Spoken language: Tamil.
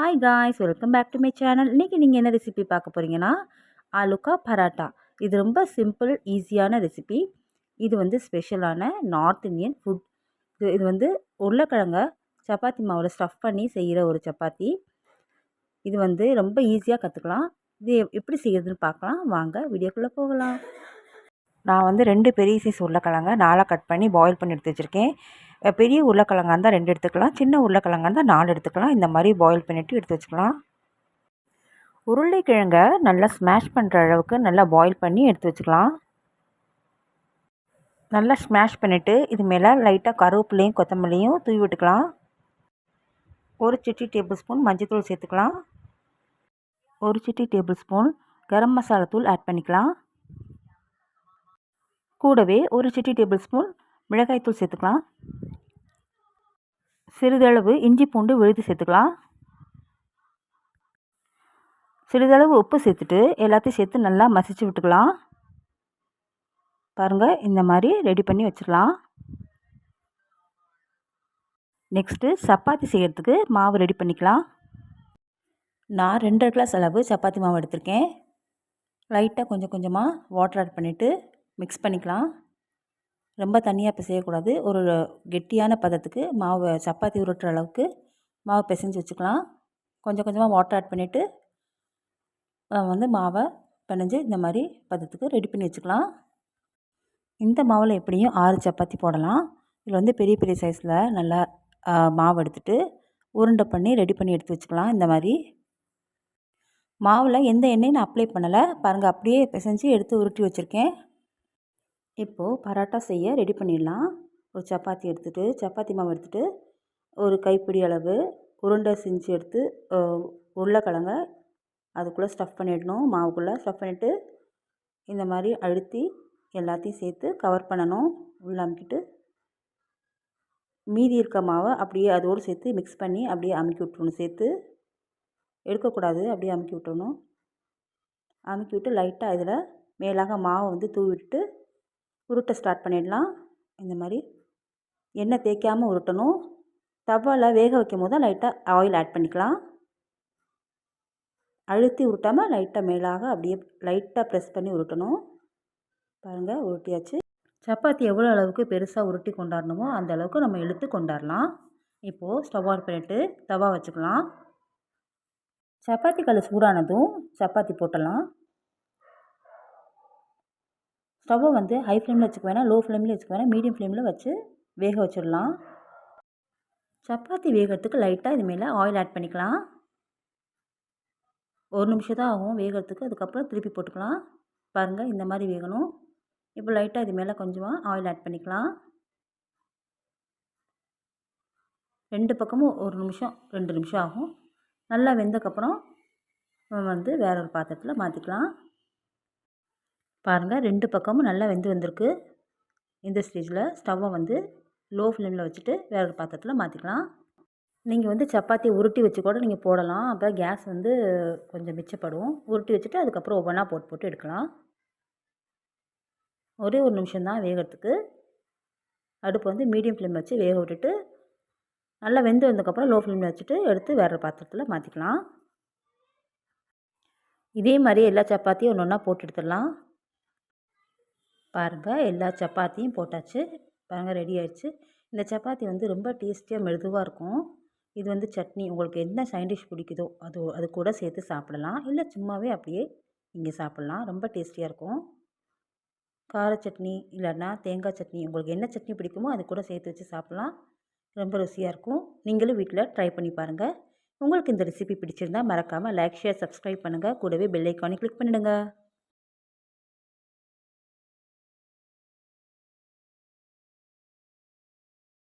Hi guys welcome back to my channel இன்றைக்கி நீங்கள் என்ன ரெசிபி பார்க்க போகிறீங்கன்னா ஆலுக்கா பராட்டா. இது ரொம்ப சிம்பிள் ஈஸியான ரெசிபி இது வந்து ஸ்பெஷலான நார்த் இந்தியன் ஃபுட் இது இது வந்து உருளைக்கிழங்க சப்பாத்தி மாவில் ஸ்டஃப் பண்ணி செய்கிற ஒரு சப்பாத்தி. இது வந்து ரொம்ப ஈஸியாக கற்றுக்கலாம் இது எப்படி செய்கிறதுன்னு பார்க்கலாம். வாங்க வீடியோக்குள்ளே போகலாம். நான் வந்து ரெண்டு பெரிய சைஸ் உருளைக்கிழங்க நாளாக கட் பண்ணி பாயில் பண்ணி எடுத்து வச்சுருக்கேன். பெரிய உருளைக்கிழங்கா இருந்தால் ரெண்டு எடுத்துக்கலாம் சின்ன உருளைக்கிழங்கா இருந்தால் நாலு எடுத்துக்கலாம். இந்த மாதிரி பாயில் பண்ணிவிட்டு எடுத்து வச்சுக்கலாம். உருளைக்கிழங்கை நல்லா ஸ்மாஷ் பண்ணுற அளவுக்கு நல்லா பாயில் பண்ணி எடுத்து வச்சுக்கலாம். நல்லா ஸ்மாஷ் பண்ணிவிட்டு இது மேலே லைட்டாக கருவேப்பிலையும் கொத்தமல்லியும் தூவி விட்டுக்கலாம். ஒரு சிட்டி டேபிள் ஸ்பூன் மஞ்சள் சேர்த்துக்கலாம். ஒரு சிட்டி டேபிள் ஸ்பூன் கரம் மசாலா தூள் ஆட் பண்ணிக்கலாம். கூடவே ஒரு சிட்டி டேபிள் ஸ்பூன் மிளகாய்த்தூள் சேர்த்துக்கலாம். சிறிதளவு இஞ்சி பூண்டு விழுது சேர்த்துக்கலாம். சிறிதளவு உப்பு சேர்த்துட்டு எல்லாத்தையும் சேர்த்து நல்லா மசிச்சு விட்டுக்கலாம். பாருங்கள் இந்த மாதிரி ரெடி பண்ணி வச்சுக்கலாம் நெக்ஸ்ட்டு சப்பாத்தி செய்கிறதுக்கு மாவு ரெடி பண்ணிக்கலாம். நான் ரெண்டரை கிளாஸ் அளவு சப்பாத்தி மாவு எடுத்திருக்கேன். லைட்டாக கொஞ்சம் கொஞ்சமாக வாட்டர் ஆட் பண்ணிவிட்டு மிக்ஸ் பண்ணிக்கலாம். ரொம்ப தண்ணியாக பிசையக்கூடாது. ஒரு கெட்டியான பதத்துக்கு மாவு சப்பாத்தி உருட்டுற அளவுக்கு மாவு பிசைஞ்சு வச்சுக்கலாம். கொஞ்சம் கொஞ்சமாக வாட்டர் ஆட் பண்ணிவிட்டு வந்து மாவை பிணைஞ்சு இந்த மாதிரி பதத்துக்கு ரெடி பண்ணி வச்சுக்கலாம். இந்த மாவில் எப்படியும் ஆறு சப்பாத்தி போடலாம். இதில் வந்து பெரிய பெரிய சைஸில் நல்லா மாவு எடுத்துகிட்டு உருண்டை பண்ணி ரெடி பண்ணி எடுத்து வச்சுக்கலாம் இந்த மாதிரி. மாவில் எந்த எண்ணெயும் நான் அப்ளை பண்ணலை. பாருங்கள் அப்படியே பிசைஞ்சு எடுத்து உருட்டி வச்சுருக்கேன். இப்போது பரோட்டா செய்ய ரெடி பண்ணிடலாம். ஒரு சப்பாத்தி எடுத்துகிட்டு சப்பாத்தி மாவு எடுத்துகிட்டு ஒரு கைப்பிடி அளவு உருண்டை செஞ்சு எடுத்து உருளைக்கிழங்க அதுக்குள்ளே ஸ்டஃப் பண்ணிடணும். மாவுக்குள்ளே ஸ்டஃப் பண்ணிவிட்டு இந்த மாதிரி அழுத்தி எல்லாத்தையும் சேர்த்து கவர் பண்ணணும். உள்ளே அமுக்கிட்டு மீதி இருக்க மாவை அப்படியே அதோடு சேர்த்து மிக்ஸ் பண்ணி அப்படியே அமுக்கி விட்ருணும் சேர்த்து எடுக்கக்கூடாது அப்படியே அமுக்கி விட்டுறணும். அமுக்கி விட்டு லைட்டாக இதில் மேலாக மாவை வந்து தூவி விட்டுட்டு உருட்ட ஸ்டார்ட் பண்ணிடலாம். இந்த மாதிரி எண்ணெய் தேய்க்காமல் உருட்டணும். தவாவில் வேக வைக்கும் போது லைட்டாக ஆயில் ஆட் பண்ணிக்கலாம். அழுத்தி உருட்டாமல் லைட்டாக மேலாக அப்படியே லைட்டாக ப்ரெஸ் பண்ணி உருட்டணும். பாருங்கள் உருட்டியாச்சு. சப்பாத்தி எவ்வளோ அளவுக்கு பெருசாக உருட்டி கொண்டாடணுமோ அந்த அளவுக்கு நம்ம இழுத்து கொண்டாடலாம். இப்போது ஸ்டவ் ஆன் பண்ணிவிட்டு தவா வச்சுக்கலாம். சப்பாத்தி கல் சூடானதும் சப்பாத்தி போட்டலாம். ஸ்டவ்வை வந்து ஹை ஃப்ளேமில் வச்சுக்க வேணாம் லோ ஃப்ளேம்லேயும் வச்சுக்க வேணாம் மீடியம் ஃப்ளேமில் வச்சு வேக வச்சிடலாம். சப்பாத்தி வேகிறதுக்கு லைட்டாக இது மேலே ஆயில் ஆட் பண்ணிக்கலாம். ஒரு நிமிஷம் தான் ஆகும் வேகிறதுக்கு அதுக்கப்புறம் திருப்பி போட்டுக்கலாம். பாருங்கள் இந்த மாதிரி வேகணும். இப்போ லைட்டாக இது மேலே கொஞ்சமாக ஆயில் ஆட் பண்ணிக்கலாம். ரெண்டு பக்கமும் ஒரு நிமிஷம் ரெண்டு நிமிஷம் ஆகும். நல்லா வெந்தக்கப்புறம் வந்து வேற ஒரு பாத்திரத்தில் மாற்றிக்கலாம் பாருங்கள் ரெண்டு பக்கமும் நல்லா வெந்து வந்திருக்கு. இந்த ஸ்டேஜில் ஸ்டவ்வை வந்து லோ ஃப்ளேமில் வச்சுட்டு வேற ஒரு பாத்திரத்தில் மாற்றிக்கலாம் நீங்கள் வந்து சப்பாத்தி உருட்டி வச்சு கூட நீங்கள் போடலாம். அப்போ கேஸ் வந்து கொஞ்சம் மிச்சப்படும். உருட்டி வச்சுட்டு அதுக்கப்புறம் ஒவ்வொன்றா போட்டு போட்டு எடுக்கலாம். ஒரே ஒரு நிமிஷம் தான் வேகிறதுக்கு. அடுப்பு வந்து மீடியம் ஃப்ளேம் வச்சு வேக விட்டுட்டு நல்லா வெந்து வந்ததுக்கப்புறம் லோ ஃப்ளேமில் வச்சுட்டு எடுத்து வேறு பாத்திரத்தில் மாற்றிக்கலாம் இதே மாதிரி எல்லா சப்பாத்தியும் ஒன்று ஒன்றா போட்டு எடுத்துடலாம். பாருங்கள் எல்லா சப்பாத்தியும் போட்டாச்சு. பாருங்கள் ரெடி ஆயிடுச்சு. இந்த சப்பாத்தி வந்து ரொம்ப டேஸ்டியாக மெதுவாக இருக்கும். இது வந்து சட்னி. உங்களுக்கு என்ன சைட் டிஷ் பிடிக்குதோ அது அது கூட சேர்த்து சாப்பிடலாம். இல்லை சும்மாவே அப்படியே இங்கே சாப்பிட்லாம். ரொம்ப டேஸ்டியாக இருக்கும். கார சட்னி இல்லைன்னா தேங்காய் சட்னி. உங்களுக்கு என்ன சட்னி பிடிக்குமோ அது கூட சேர்த்து வச்சு சாப்பிட்லாம். ரொம்ப ருசியாக இருக்கும். நீங்களும் வீட்டில் ட்ரை பண்ணி பாருங்கள் உங்களுக்கு இந்த ரெசிபி பிடிச்சிருந்தால் மறக்காமல் லைக் ஷேர் சப்ஸ்கிரைப் பண்ணுங்கள் கூடவே பெல் ஐக்கானை கிளிக் பண்ணிவிடுங்க